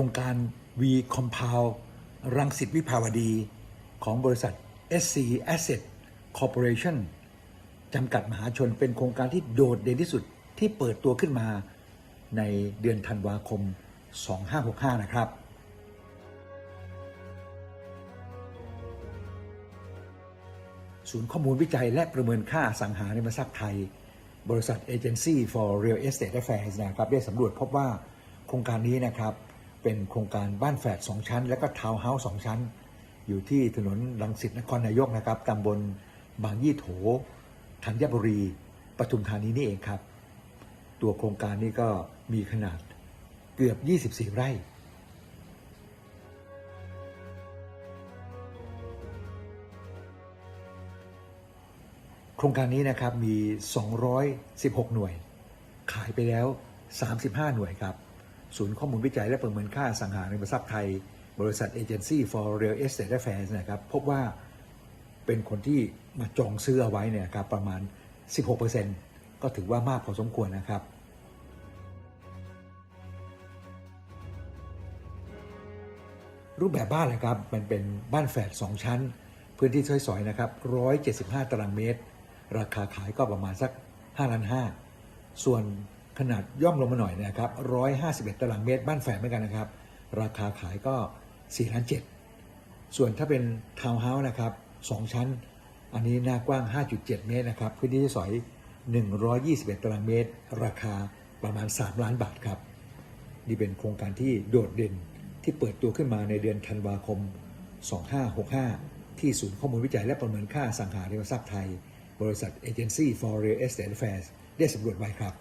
รงการ V Compound รังสิตวิภาวดี ของบริษัท SC Asset Corporation จำกัดมหาชนเป็นโครงการที่โดดเด่นที่สุดที่เปิดตัวขึ้นมาในเดือนธันวาคม 2565 นะครับ ศูนย์ข้อมูลวิจัยและประเมินค่าสังหาริมทรัพย์ไทย บริษัท Agency for Real Estate Affairs นะครับ ได้สำรวจพบว่าโครงการนี้นะครับ เป็นโครงการบ้านแฝด2ชั้น และก็ทาวน์เฮาส์2ชั้น อยู่ที่ถนนรังสิตนครนายกนะครับตำบลบางยี่โถธัญบุรีปทุมธานีนี่เองครับ ตัวโครงการนี้ก็มีขนาดเกือบ 24 ไร่โครงการนี้นะครับมี 216 หน่วย ขายไปแล้ว 35 หน่วยครับ ศูนย์ข้อมูลวิจัยและประเมินค่าสังหาริมทรัพย์ไทย บริษัท Agency for Real Estate Affairs นะครับพบว่าเป็นคนที่มาจองซื้อเอาไว้เนี่ยครับประมาณ 16%ก็ถือว่ามากพอสมควรนะครับรูปแบบบ้านนะครับ มันเป็นบ้านแฝด2 ชั้น พื้นที่ใช้สอยนะครับ 175 ตารางเมตร ราคาขายก็ประมาณสัก5ล้าน5ส่วน ขนาดย่อมลงมาหน่อยนะครับ151 ตารางเมตรบ้านแฝดเหมือนกันนะครับ ราคาขายก็4ล้าน7ส่วนถ้าเป็นทาวน์เฮาส์นะครับ2ชั้น อันนี้หน้ากว้าง 5.7 เมตรนะครับพื้นที่สอย 121 ตารางเมตร ราคาประมาณ 3 ล้านบาทครับ นี่เป็นโครงการที่โดดเด่นที่เปิดตัวขึ้นมาในเดือนธันวาคม 2565 ที่ศูนย์ข้อมูลวิจัยและประเมินค่าสังหาริมทรัพย์ไทย บริษัท Agency for Real Estate Affairs ได้สำรวจไว้ครับ